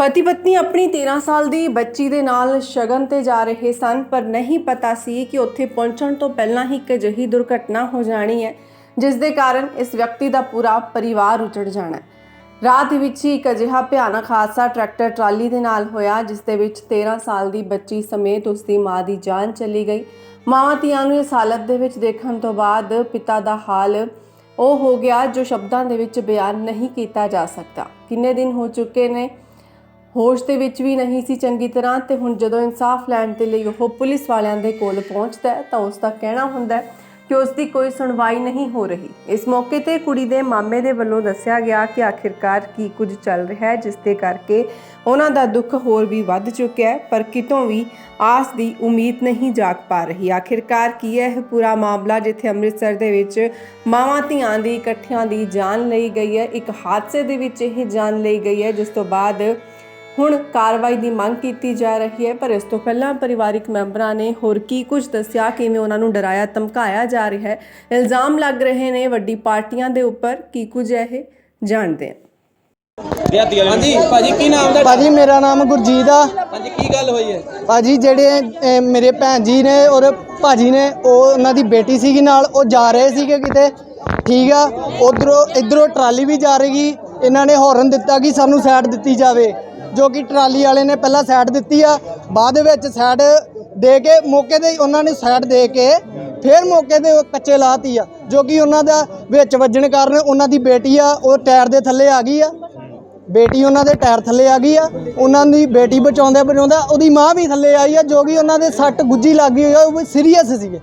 ਪਤੀ ਪਤਨੀ ਆਪਣੀ 13 ਸਾਲ ਦੀ ਬੱਚੀ ਦੇ ਨਾਲ ਸ਼ਗਨ ਤੇ ਜਾ ਰਹੇ ਸਨ, ਪਰ ਨਹੀਂ ਪਤਾ ਸੀ ਕਿ ਉੱਥੇ ਪਹੁੰਚਣ ਤੋਂ ਪਹਿਲਾਂ ਹੀ ਇੱਕ ਅਜਿਹੀ ਦੁਰਘਟਨਾ ਹੋ ਜਾਣੀ ਹੈ, ਜਿਸ ਦੇ ਕਾਰਨ ਇਸ ਵਿਅਕਤੀ ਦਾ ਪੂਰਾ ਪਰਿਵਾਰ ਉਜੜ ਜਾਣਾ ਹੈ। ਰਾਤ ਵਿੱਚ ਹੀ ਇੱਕ ਅਜਿਹਾ ਭਿਆਨਕ ਹਾਦਸਾ ਟਰੈਕਟਰ ਟਰਾਲੀ ਦੇ ਨਾਲ ਹੋਇਆ, ਜਿਸ ਦੇ ਵਿੱਚ 13 ਸਾਲ ਦੀ ਬੱਚੀ ਸਮੇਤ ਉਸ ਦੀ ਮਾਂ ਦੀ ਜਾਨ ਚਲੀ ਗਈ। ਮਾਵਾਂ ਧੀਆਂ ਨੂੰ ਇਸ ਹਾਲਤ ਦੇ ਵਿੱਚ ਦੇਖਣ ਤੋਂ ਬਾਅਦ ਪਿਤਾ ਦਾ ਹਾਲ ਉਹ ਹੋ ਗਿਆ ਜੋ ਸ਼ਬਦਾਂ ਦੇ ਵਿੱਚ ਬਿਆਨ ਨਹੀਂ ਕੀਤਾ ਜਾ ਸਕਦਾ। ਕਿੰਨੇ ਦਿਨ ਹੋ ਚੁੱਕੇ ਨੇ? ਹੋਸ਼ ਦੇ ਵਿੱਚ ਵੀ ਨਹੀਂ ਸੀ ਚੰਗੀ ਤਰ੍ਹਾਂ ਤੇ ਹੁਣ ਜਦੋਂ ਇਨਸਾਫ ਲੈਣ ਦੇ ਲਈ ਉਹ ਪੁਲਿਸ ਵਾਲਿਆਂ ਦੇ ਕੋਲ ਪਹੁੰਚਦਾ ਹੈ, ਤਾਂ ਉਸ ਦਾ ਕਹਿਣਾ ਹੁੰਦਾ ਹੈ ਕਿ ਉਸ ਦੀ ਕੋਈ ਸੁਣਵਾਈ ਨਹੀਂ ਹੋ ਰਹੀ। ਇਸ ਮੌਕੇ ਤੇ ਕੁੜੀ ਦੇ ਮਾਮੇ ਦੇ ਵੱਲੋਂ ਦੱਸਿਆ ਗਿਆ ਕਿ ਆਖਿਰਕਾਰ ਕੀ ਕੁਝ ਚੱਲ ਰਿਹਾ ਹੈ, ਜਿਸ ਦੇ ਕਰਕੇ ਉਹਨਾਂ ਦਾ ਦੁੱਖ ਹੋਰ ਵੀ ਵੱਧ ਚੁੱਕਿਆ ਹੈ, ਪਰ ਕਿਤੋਂ ਵੀ ਆਸ ਦੀ ਉਮੀਦ ਨਹੀਂ ਜਾਗ ਪਾ ਰਹੀ। ਆਖਿਰਕਾਰ ਕੀ ਹੈ ਇਹ ਪੂਰਾ ਮਾਮਲਾ, ਜਿੱਥੇ ਅੰਮ੍ਰਿਤਸਰ ਦੇ ਵਿੱਚ ਮਾਵਾਂ ਧੀਆਂ ਦੀ ਇਕੱਠਿਆਂ ਦੀ ਜਾਨ ਲਈ ਗਈ ਹੈ, ਇੱਕ ਹਾਦਸੇ ਦੇ ਵਿੱਚ ਇਹ ਜਾਨ ਲਈ ਗਈ ਹੈ, ਜਿਸ ਤੋਂ ਬਾਅਦ ਹੁਣ ਕਾਰਵਾਈ ਦੀ ਮੰਗ ਕੀਤੀ ਜਾ ਰਹੀ ਹੈ ਪਰ ਇਸ ਤੋਂ ਪਹਿਲਾਂ ਪਰਿਵਾਰਿਕ ਮੈਂਬਰਾਂ ਨੇ ਹੋਰ ਕੀ ਕੁਝ ਦੱਸਿਆ? ਕਿਵੇਂ ਉਹਨਾਂ ਨੂੰ ਡਰਾਇਆ ਧਮਕਾਇਆ ਜਾ ਰਿਹਾ ਹੈ? ਇਲਜ਼ਾਮ ਲੱਗ ਰਹੇ ਨੇ ਵੱਡੀ ਪਾਰਟੀਆਂ ਦੇ ਉੱਪਰ। ਕੀ ਕੁਝ ਹੈ ਇਹ? ਜਾਣਦੇ ਹਾਂ। ਹਾਂਜੀ। ਭਾਜੀ ਕੀ ਨਾਮ ਦਾ ਭਾਜੀ ਮੇਰਾ ਨਾਮ ਗੁਰਜੀਤ ਆ। ਹਾਂਜੀ ਕੀ ਗੱਲ ਹੋਈ ਹੈ? ਭਾਜੀ ਜਿਹੜੇ ਅਹ, ਮੇਰੇ ਭੈਣ ਜੀ ਨੇ ਔਰ ਭਾਜੀ ਨੇ ਉਹ ਉਹਨਾਂ ਦੀ ਬੇਟੀ ਸੀਗੀ ਨਾਲ ਉਹ ਜਾ ਰਹੇ ਸੀਗੇ ਕਿਤੇ। ਠੀਕ ਆ? ਉਧਰੋਂ ਇਧਰੋਂ ਟਰਾਲੀ ਵੀ ਜਾ ਰਹੀ। ਇਹਨਾਂ ਨੇ ਹੌਰਨ ਦਿੱਤਾ ਕਿ ਸਾਨੂੰ ਸਾਈਡ ਦਿੱਤੀ ਜਾਵੇ। ਜੋ ਕਿ ਟਰਾਲੀ ਵਾਲੇ ਨੇ ਪਹਿਲਾਂ ਸਾਈਡ ਦਿੱਤੀ ਆ, ਬਾਅਦ ਵਿੱਚ ਸਾਈਡ ਦੇ ਕੇ ਮੌਕੇ ਤੇ ਉਹਨਾਂ ਨੇ ਸਾਈਡ ਦੇ ਕੇ ਫਿਰ ਮੌਕੇ ਤੇ ਉਹ ਕੱਚੇ ਲਾਤੀ ਆ, ਜੋ ਕਿ ਉਹਨਾਂ ਦਾ ਵਿੱਚ ਵੱਜਣ ਕਾਰਨ ਉਹਨਾਂ ਦੀ ਬੇਟੀ ਆ, ਉਹ ਟਾਇਰ ਦੇ ਥੱਲੇ ਆ ਗਈ ਆ। ਬੇਟੀ ਉਹਨਾਂ ਦੇ ਟਾਇਰ ਥੱਲੇ ਆ ਗਈ ਆ, ਉਹਨਾਂ ਦੀ ਬੇਟੀ ਬਚਾਉਂਦੇ ਬਚਾਉਂਦਾ ਉਹਦੀ ਮਾਂ ਵੀ ਥੱਲੇ ਆਈ ਆ, ਜੋ ਕਿ ਉਹਨਾਂ ਦੇ ਸੱਟ ਗੁੱਜੀ ਲੱਗ ਗਈ ਆ, ਉਹ ਵੀ ਸੀਰੀਅਸ ਸੀਗੇ।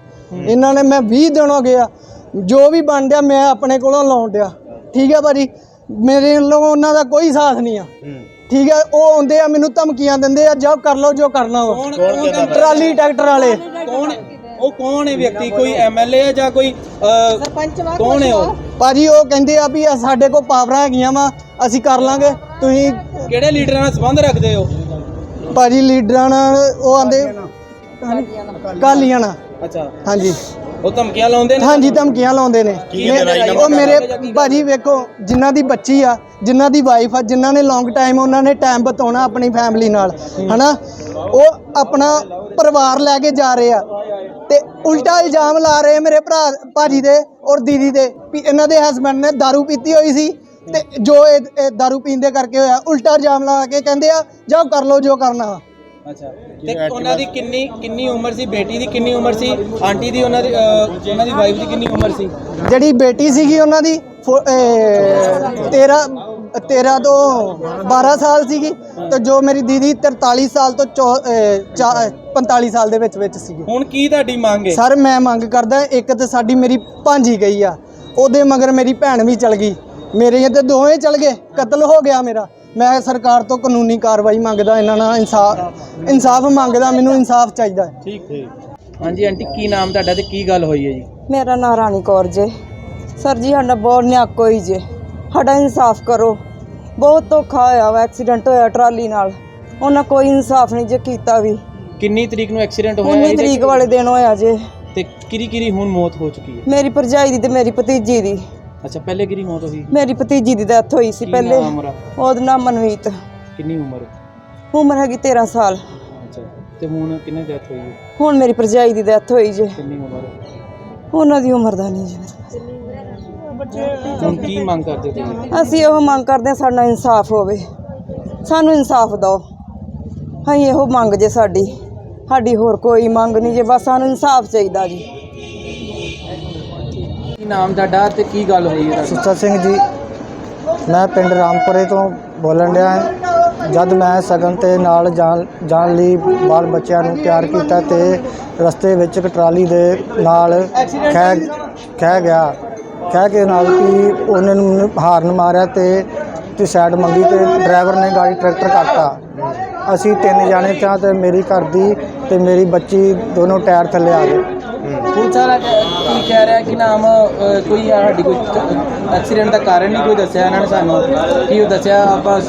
ਇਹਨਾਂ ਨੇ ਮੈਂ 20 ਦਿਨ ਹੋ ਗਿਆ ਜੋ ਵੀ ਬਣ ਡਿਆ ਮੈਂ ਆਪਣੇ ਕੋਲੋਂ ਲਾਉਣ ਡਿਆ। ਠੀਕ ਆ ਭਾਜੀ, ਮੇਰੇ ਵੱਲੋਂ ਉਹਨਾਂ ਦਾ ਕੋਈ ਸਾਥ ਨਹੀਂ ਆ। ਠੀਕ ਹੈ ਉਹ ਆਉਂਦੇ ਆ ਮੈਨੂੰ ਧਮਕੀਆਂ ਦਿੰਦੇ ਆ ਜਬ ਕਰ ਲਓ ਜੋ ਕਰਨਾ ਵਾ। ਟਰਾਲੀ ਟਰੈਕਟਰ ਵਾਲੇ। ਕੌਣ ਉਹ ਕੌਣ ਹੈ ਵਿਅਕਤੀ? ਕੋਈ ਐਮਐਲਏ ਹੈ ਜਾਂ ਕੋਈ ਸਰਪੰਚ ਕੌਣ ਹੈ ਉਹ? ਭਾਜੀ ਉਹ ਕਹਿੰਦੇ ਆ ਵੀ ਸਾਡੇ ਕੋਲ ਪਾਵਰਾਂ ਹੈਗੀਆਂ ਵਾ ਅਸੀਂ ਕਰ ਲਾਂਗੇ। ਤੁਸੀਂ ਕਿਹੜੇ ਲੀਡਰਾਂ ਨਾਲ ਸੰਬੰਧ ਰੱਖਦੇ ਹੋ? ਭਾਜੀ ਲੀਡਰਾਂ ਨਾਲ ਉਹ ਆਂਦੇ ਕਾਲੀਆਂ ਨਾਲ। ਅੱਛਾ। ਹਾਂਜੀ। ਉਹ ਧਮਕੀਆਂ ਲਾਉਂਦੇ ਨੇ? ਹਾਂਜੀ ਧਮਕੀਆਂ ਲਾਉਂਦੇ ਨੇ। ਉਹ ਮੇਰੇ ਭਾਜੀ ਵੇਖੋ ਜਿਨ੍ਹਾਂ ਦੀ ਬੱਚੀ ਆ ਜਿਨ੍ਹਾਂ ਦੀ ਵਾਈਫ ਆ ਜਿਨ੍ਹਾਂ ਨੇ ਲੌਂਗ ਟਾਈਮ ਉਹਨਾਂ ਨੇ ਟਾਈਮ ਬਤਾਉਣਾ ਆਪਣੀ ਫੈਮਿਲੀ ਨਾਲ ਹਨਾ ਉਹ ਆਪਣਾ ਪਰਿਵਾਰ ਲੈ ਕੇ ਜਾ ਰਹੇ ਆ ਤੇ ਉਲਟਾ ਇਲਜ਼ਾਮ ਲਾ ਰਹੇ ਆ ਮੇਰੇ ਭਰਾ ਭਾਜੀ ਦੇ ਔਰ ਦੀਦੀ ਦੇ ਵੀ ਇਹਨਾਂ ਦੇ ਹਸਬੰਡ ਨੇ दारू ਪੀਤੀ ਹੋਈ ਸੀ ਤੇ ਜੋ ਇਹ ਇਹ दारू ਪੀਂਦੇ ਕਰਕੇ ਹੋਇਆ ਉਲਟਾ ਇਲਜ਼ਾਮ ਲਾ ਕੇ ਕਹਿੰਦੇ ਆ ਜਾਓ ਕਰ ਲਓ ਜੋ ਕਰਨਾ ਵਾ ਅੱਛਾ ਤੇ ਉਹਨਾਂ ਦੀ ਕਿੰਨੀ ਕਿੰਨੀ ਉਮਰ ਸੀ ਬੇਟੀ ਦੀ ਕਿੰਨੀ ਉਮਰ ਸੀ ਆਂਟੀ ਦੀ ਉਹਨਾਂ ਦੀ ਅਹ, ਉਹਨਾਂ ਦੀ ਵਾਈਫ ਦੀ ਕਿੰਨੀ ਉਮਰ ਸੀ ਜਿਹੜੀ ਬੇਟੀ ਸੀਗੀ ਉਹਨਾਂ ਦੀ 13 13 ਤੋਂ 12 ਸਾਲ ਸੀਗੀ ਤੇ ਜੋ ਮੇਰੀ ਦੀਦੀ 43 ਸਾਲ ਤੋਂ ਚੌ- ਅਹ, ਚਾ- 45 ਸਾਲ ਦੇ ਵਿੱਚ ਵਿੱਚ ਸੀਗੀ। ਹੁਣ ਕੀ ਤੁਹਾਡੀ ਮੰਗ ਹੈ? ਸਰ ਮੈਂ ਮੰਗ ਕਰਦਾ ਇੱਕ ਤੇ ਸਾਡੀ ਮੇਰੀ ਭਾਂਜੀ ਗਈ ਆ ਉਹਦੇ ਮਗਰ ਮੇਰੀ ਭੈਣ ਵੀ ਚਲ ਗਈ। ਮੇਰੇ ਤੇ ਦੋਵੇਂ ਚਲ ਗਏ ਕਤਲ ਹੋ ਗਿਆ ਮੇਰਾ। ਮੈਂ ਸਰਕਾਰ ਤੋਂ ਕਾਨੂੰਨੀ ਕਾਰਵਾਈ ਮੰਗਦਾ ਇਹਨਾਂ ਨਾਲ ਇਨਸਾਫ ਇਨਸਾਫ ਮੰਗਦਾ ਮੈਨੂੰ ਇਨਸਾਫ ਚਾਹੀਦਾ। ਹੈ ਠੀਕ ਠੀਕ। ਹਾਂਜੀ ਆਂਟੀ ਕੀ ਨਾਮ ਤੁਹਾਡਾ ਤੇ ਕੀ ਗੱਲ ਹੋਈ ਹੈ ਜੀ? ਮੇਰਾ ਨਾਂ ਰਾਣੀ ਕੌਰ ਜੇ। ਸਰ ਜੀ ਸਾਡਾ ਬਹੁਤ ਨਿਆਕ ਹੋਈ ਜੇ। ਸਾਡਾ ਇਨਸਾਫ ਕਰੋ। ਬਹੁਤ ਧੋਖਾ ਹੋਇਆ ਵਾ ਐਕਸੀਡੈਂਟ ਹੋਇਆ ਟਰਾਲੀ ਨਾਲ। ਉਹਨਾਂ ਕੋਈ ਇਨਸਾਫ ਨਹੀਂ ਜੇ ਕੀਤਾ ਵੀ। ਕਿੰਨੀ ਤਰੀਕ ਨੂੰ ਐਕਸੀਡੈਂਟ ਹੋਇਆ 19 ਇਹਦੇ- ਤਰੀਕ ਵਾਲੇ ਦਿਨ ਹੋਇਆ ਜੇ। ਤੇ ਕਿਰੀ ਕਿਰੀ ਹੁਣ ਮੌਤ ਹੋ ਚੁੱਕੀ ਹੈ? ਮੇਰੀ ਭਰਜਾਈ ਦੀ ਤੇ ਮੇਰੀ ਭਤੀਜੀ ਦੀ। ਅੱਛਾ ਪਹਿਲੇ ਕਿਰੀ ਮੌਤ ਹੋਈ? ਮੇਰੀ ਭਤੀਜੀ ਦੀ ਡੈਥ ਹੋਈ ਸੀ ਪਹਿਲੇ? ਉਹਦਾ? ਨਾਮ ਮਨਵੀਤ ਕਿੰਨੀ ਉਮਰ? ਉਮਰ ਹੈਗੀ 13 ਸਾਲ। ਅੱਛਾ ਤੇ ਹੁਣ ਕਿੰਨੇ ਡੈਥ ਹੋਈ ਹੈ? ਹੁਣ ਮੇਰੀ ਭਰਜਾਈ ਦੀ ਡੈਥ ਹੋਈ ਜੇ। ਕਿੰਨੀ ਉਮਰ? ਉਹਨਾਂ ਦੀ ਉਮਰ ਦਾ ਨਹੀਂ ਜੀ ਹੁਣ ਕੀ ਮੰਗ ਕਰਦੇ ਤੁਸੀਂ? ਅਸੀਂ ਇਹੋ ਮੰਗ ਕਰਦੇ ਹਾਂ ਸਾਡਾ ਇਨਸਾਫ ਹੋਵੇ। ਸਾਨੂੰ ਇਨਸਾਫ ਦਿਓ। ਅਸੀਂ ਇਹੋ ਮੰਗ ਜੇ ਸਾਡੀ। ਸਾਡੀ ਹੋਰ ਕੋਈ ਮੰਗ ਨਹੀਂ ਜੇ ਬਸ ਸਾਨੂੰ ਇਨਸਾਫ ਚਾਹੀਦਾ ਜੀ। ਕੀ ਨਾਮ ਤੁਹਾਡਾ ਤੇ ਕੀ ਗੱਲ ਹੋਈ ਹੈ ਸੁੱਚਾ ਸਿੰਘ ਜੀ ਮੈਂ ਪਿੰਡ ਰਾਮਪੁਰੇ ਤੋਂ ਬੋਲਣ ਡਿਆ ਹਾਂ। ਜਦ ਮੈਂ ਸਗਨ ਤੇ ਨਾਲ ਜਾਣ ਜਾਣ ਲਈ ਬਾਲ ਬੱਚਿਆਂ ਨੂੰ ਤਿਆਰ ਕੀਤਾ ਤੇ ਰਸਤੇ ਵਿੱਚ ਇੱਕ ਟਰਾਲੀ ਦੇ ਨਾਲ ਖਹਿ ਖਹਿ ਗਿਆ। ਖਹਿ ਕੇ ਨਾਲ ਕਿ ਉਹਨੇ ਨੂੰ ਹਾਰਨ ਮਾਰਿਆ ਤੇ ਤੇ ਸਾਈਡ ਮੰਗੀ ਤੇ ਡਰਾਈਵਰ ਨੇ ਗਾੜੀ ਟਰੈਕਟਰ ਕੱਟਤਾ। ਅਸੀਂ ਤਿੰਨ ਜਾਣੇ ਚਾਹ ਤੇ ਮੇਰੀ ਘਰ ਦੀ ਤੇ ਮੇਰੀ ਬੱਚੀ ਦੋਨੋਂ ਟਾਇਰ ਥੱਲੇ ਆ ਗਏ। ਪੁਲਿਸ ਵਾਲਾ ਕੀ ਕਹਿ ਰਿਹਾ ਕਿ ਨਾਮ ਕੋਈ ਸਾਡੀ ਕੋਈ ਐਕਸੀਡੈਂਟ ਦਾ ਕਾਰਨ ਨਹੀਂ ਕੋਈ ਦੱਸਿਆ ਇਹਨਾਂ ਨੇ ਸਾਨੂੰ। ਕੀ ਉਹ ਦੱਸਿਆ ਆਪਾਂ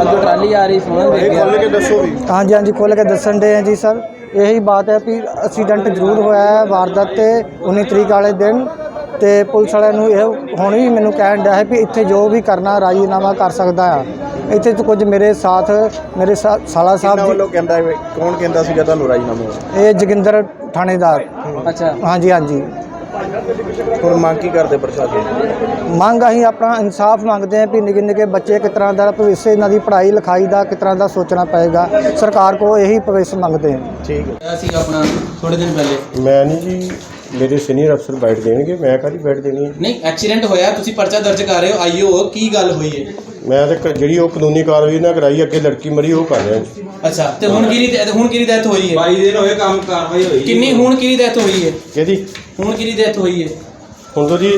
ਅੱਗੋਂ ਟਰਾਲੀ ਆ ਰਹੀ ਸੁਣਨ ਦੇ ਗਿਆ ਹਾਂਜੀ ਹਾਂਜੀ ਖੋਲ੍ਹ ਕੇ ਦੱਸਣ ਦੇ ਆ ਜੀ ਸਰ। ਇਹੀ ਬਾਤ ਹੈ ਵੀ ਐਕਸੀਡੈਂਟ ਜ਼ਰੂਰ ਹੋਇਆ ਹੈ ਵਾਰਦਾਤ ਤੇ 19 ਤਰੀਕ ਵਾਲੇ ਦਿਨ ਤੇ ਪੁਲਿਸ ਵਾਲਿਆਂ ਨੂੰ ਇਹ ਹੁਣ ਵੀ ਮੈਨੂੰ ਕਹਿਣ ਡਿਆ ਹੈ ਵੀ ਇੱਥੇ ਜੋ ਵੀ ਕਰਨਾ ਰਾਜੀਨਾਮਾ ਕਰ ਸਕਦਾ ਆ। ਇੱਥੇ ਤੋਂ ਕੁਝ ਮੇਰੇ ਸਾਥ ਮੇਰੇ ਸਾ- ਸਾਲਾ ਸਾਹਿਬ ਵੱਲੋਂ ਕਹਿੰਦਾ ਹੈ ਕੌਣ ਕਹਿੰਦਾ ਸੀਗਾ ਤੁਹਾਨੂੰ ਰਾਜੀਨਾਮਾ? ਜੀ ਇਹ ਜੋਗਿੰਦਰ ਥਾਣੇਦਾਰ। ਅੱਛਾ। ਹਾਂਜੀ ਹਾਂਜੀ। ਹੁਣ ਮੰਗ ਕੀ ਕਰਦੇ ਪ੍ਰਸ਼ਾਸਨ? ਮੰਗ ਅਸੀਂ ਆਪਣਾ ਇਨਸਾਫ ਮੰਗਦੇ ਹਾਂ ਵੀ ਨਿੱਕੇ ਨਿੱਕੇ ਬੱਚੇ ਕਿਸ ਤਰ੍ਹਾਂ ਦਾ ਭਵਿੱਖ ਇਹਨਾਂ ਦੀ ਪੜ੍ਹਾਈ ਲਿਖਾਈ ਦਾ ਕਿਸ ਤਰ੍ਹਾਂ ਦਾ ਸੋਚਣਾ ਪਏਗਾ ਸਰਕਾਰ ਕੋ ਇਹੀ ਭਵਿੱਖ ਮੰਗਦੇ ਹਾਂ। ਠੀਕ ਹੈ। ਸੀ ਆਪਣਾ ਥੋੜੇ ਦਿਨ ਪਹਿਲੇ। ਮੈਂ ਨਹੀਂ ਜੀ ਮੇਰੇ ਸੀਨੀਅਰ ਅਫਸਰ ਬੈਠ ਦੇਣਗੇ ਮੈਂ ਕਾਹਦੀ ਬੈਠ ਦੇਣੀ ਹੈ? ਨਹੀਂ ਐਕਸੀਡੈਂਟ ਹੋਇਆ ਤੁਸੀਂ ਪਰਚਾ ਦਰਜ ਕਰ ਰਹੇ ਹੋ ਆਈਓ ਕੀ ਗੱਲ ਹੋਈ ਹੈ? ਮੈਂ ਤਾਂ ਕ- ਜਿਹੜੀ ਉਹ ਕਾਨੂੰਨੀ ਕਾਰਵਾਈ ਨਾ ਕਰਾਈ ਅੱਗੇ ਲੜਕੀ ਮਰੀ ਉਹ ਕਰ ਰਿਹਾ ਜੀ। ਅੱਛਾ ਤੇ ਹੁਣ ਕਿਹਦੀ death- ਹੁਣ ਕਿਹਦੀ ਡੈਥ ਹੋਈ ਹੈ? 22 ਦਿਨ ਹੋਏ ਕੰਮ ਕਾਰਵਾਈ ਹੋਈ ਕਿੰਨੀ ਹੁਣ ਕਿਹਦੀ ਡੈਥ ਹੋਈ ਹੈ? ਕਿਹਦੀ? ਹੁਣ ਕਿਹਦੀ ਡੈਥ ਹੋਈ ਹੈ? ਹੁਣ ਤੋਂ ਜੀ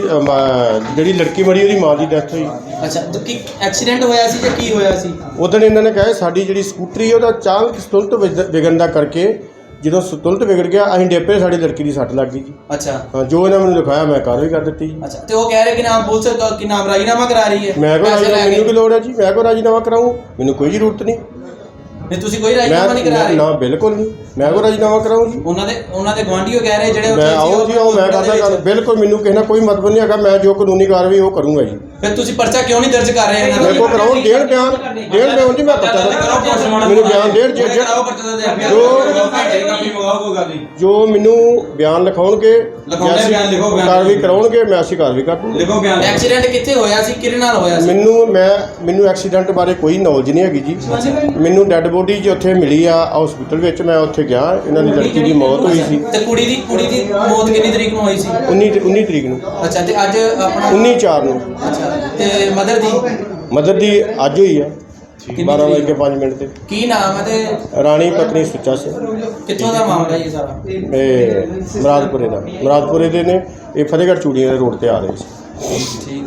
ਜਿਹੜੀ ਲੜਕੀ ਮਰੀ ਉਹਦੀ ਮਾਂ ਦੀ ਡੈਥ ਹੋਈ। ਅੱਛਾ ਤੇ ਕੀ ਐਕਸੀਡੈਂਟ ਹੋਇਆ ਸੀ ਜਾਂ ਕੀ ਹੋਇਆ ਸੀ? ਉਦੋਂ ਇਹਨਾਂ ਨੇ ਕਿਹਾ ਸਾਡੀ ਜਿਹੜੀ ਸਕੂਟਰੀ ਉਹਦਾ ਚਾਲਕ ਸਤੁਲਤ ਵਿਗ- ਵਿਗੜਨ ਦਾ ਕਰਕੇ ਜਦੋਂ ਸਤੁਲਤ ਵਿਗੜ ਗਿਆ ਅਸੀਂ ਡੇਪੇ ਸਾਡੀ ਲੜਕੀ ਦੀ ਸੱਟ ਲੱਗ ਗਈ ਜੀ। ਅੱਛਾ। ਹਾਂ ਜੋ ਇਹਨਾਂ ਮੈਨੂੰ ਲਿਖਾਇਆ ਮੈਂ ਕਾਰਵਾਈ ਕਰ ਦਿੱਤੀ ਜੀ। ਅੱਛਾ ਤੇ ਉਹ ਕਹਿ ਰਹੇ ਕਿ ਨਾਮ ਪੁਲਿਸ ਕ- ਕਿ ਨਾਮ ਰਾਜੀਨਾਮਾ ਕਰਾ ਰਹੀ ਹੈ। ਮੈਂ ਕੋ ਪੈਸੇ ਲੈ ਰਾਜੀਨਾਮਾ ਕੇ। ਮੈਨੂੰ ਕੀ ਲੋੜ ਹੈ ਜੀ? ਮੈਂ ਕੋ ਰਾਜੀਨਾਮਾ ਕਰਾਉਂ ਮੈਨੂੰ ਕੋਈ ਜ਼ਰੂਰਤ ਨਹੀਂ। ਨਹੀਂ ਤੁਸੀਂ ਕੋਈ ਮੈਂ ਰਾਜੀਨਾਮਾ ਨਹੀਂ ਕਰਾ ਰਹੇ। ਨਾ ਬਿਲਕੁਲ ਨਹੀਂ। ਮੈਂ ਕੋ ਰਾਜੀਨਾਮਾ ਕਰਾਉਂ ਜੀ ਉਹਨਾਂ ਦੇ ਉਹਨਾਂ ਦੇ ਗਵਾਂਢੀਓ ਕਹਿ ਰਹੇ ਜਿਹੜੇ ਉੱਥੇ ਮੈਂ ਆਓ ਜੀ ਆਓ ਮੈਂ ਕਰਦਾ ਗੱਲ। ਬਿਲਕੁਲ ਮੈਨੂੰ ਕਿਸੇ ਨਾਲ ਕੋਈ ਮਤਲਬ ਨਹੀਂ ਹੈਗਾ। ਮੈਂ ਜੋ ਕਾਨੂੰਨੀ ਕਾਰਵਾਈ ਉਹ ਕਰੂੰਗਾ ਜੀ। ਫਿਰ ਤੁਸੀਂ ਪਰਚਾ ਕਿਉਂ ਨਹੀਂ ਦਰਜ ਕਰ ਰਹੇ ਇਹਨਾਂ ਮੇਰੇ ਕੋਲ ਕਰਾਉਣ ਡੇਢ ਬਿਆਨ। ਡੇਢ ਬਿਆਨ ਜੀ ਮੈਂ ਪਤਾ ਮੈਨੂੰ ਬਿਆਨ ਡੇਢ ਜੇ ਜੇ- ਜੋ ਮੈਨੂੰ ਬਿਆਨ ਲਿਖਾਉਣਗੇ ਲਿਖਾਉਣੇ ਬਿਆਨ ਲਿਖੋ, ਬਿਆਨ। ਕਾਰਵਾਈ ਕਰਾਉਣਗੇ ਮੈਂ ਅਸੀਂ ਕਾਰਵਾਈ ਕਰ ਦੂੰਗਾ। ਲਿਖੋ ਬਿਆਨ। ਐਕਸੀਡੈਂਟ ਕਿੱਥੇ ਹੋਇਆ ਸੀ? ਕਿਹਦੇ ਨਾਲ ਹੋਇਆ ਸੀ? ਮੈਨੂੰ ਮੈਂ ਮੈਨੂੰ ਐਕਸੀਡੈਂਟ ਬਾਰੇ ਕੋਈ ਨੌਲੇਜ ਨਹੀਂ ਹੈਗੀ ਜੀ। ਮੈਨੂੰ ਡੈੱਡ ਬੋਡੀ ਜੀ ਉੱਥੇ ਮਿਲੀ ਆ ਹਸਪੀਟਲ ਵਿੱਚ ਮੈਂ ਉੱਥੇ ਗਿਆ ਇਹਨਾਂ ਦੀ ਲੜਕੀ ਦੀ ਮੌਤ ਹੋਈ ਸੀ। ਤੇ ਕੁੜੀ ਦੀ ਕੁੜੀ ਦੀ ਮੌਤ ਕਿੰਨੀ ਤਰੀਕ ਨੂੰ ਹੋਈ ਸੀ? 19 ਤੇ- 19 ਤਰੀਕ ਨੂੰ। ਅੱਛਾ ਤੇ ਅੱਜ ਆਪਣਾ 19 4 ਨੂੰ। ਅੱਛਾ ਤੇ ਮਦਰ ਦੀ? ਮਦਰ ਦੀ ਅੱਜ ਹੋਈ ਆ ਕਿੰਨੀ 12 ਵਜੇ ਤਰੀਕ? ਕੇ 5 ਮਿੰਟ ਤੇ। ਕੀ ਨਾਮ ਹੈ ਤੇ? ਰਾਣੀ ਪਤਨੀ ਸੁੱਚਾ ਸਿੰਘ। ਕਿੱਥੋਂ ਦਾ ਮਾਮਲਾ ਇਹ ਸਾਰਾ? ਇਹ ਮਰਾਦਪੁਰੇ ਦਾ। ਮਰਾਦਪੁਰੇ ਦੇ ਨੇ ਇਹ ਫਤਿਹਗੜ੍ਹ ਚੂੜੀਆਂ ਦੇ ਰੋਡ ਤੇ ਆ ਰਹੇ ਸੀ। ਠੀਕ।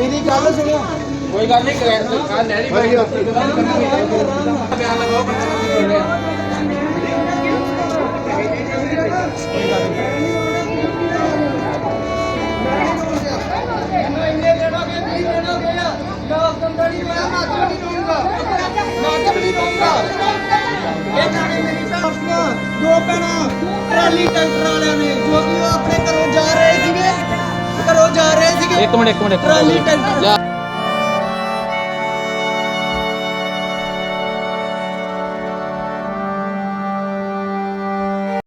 ਮੇਰੀ ਗੱਲ ਸੁਣੋ। ਕੋਈ ਗੱਲ ਨਹੀਂ ਕੱਲ ਨਹਿਰੀ ਭਾਈ ਬਿਆਨ ਲਗਾਓ ਦੋ ਪੈਣਾ ਟਰਾਲੀ ਟਰੈਕਟਰ ਵਾਲਿਆਂ ਨੇ ਜੋ ਕਿ ਉਹ ਆਪਣੇ ਘਰੋਂ ਜਾ ਰਹੇ ਸੀਗੇ। ਘਰੋਂ ਜਾ ਰਹੇ ਸੀਗੇ। ਇੱਕ ਮਿੰਟ ਇੱਕ ਮਿੰਟ ਟਰਾਲੀ ਟਰੈਕਟਰ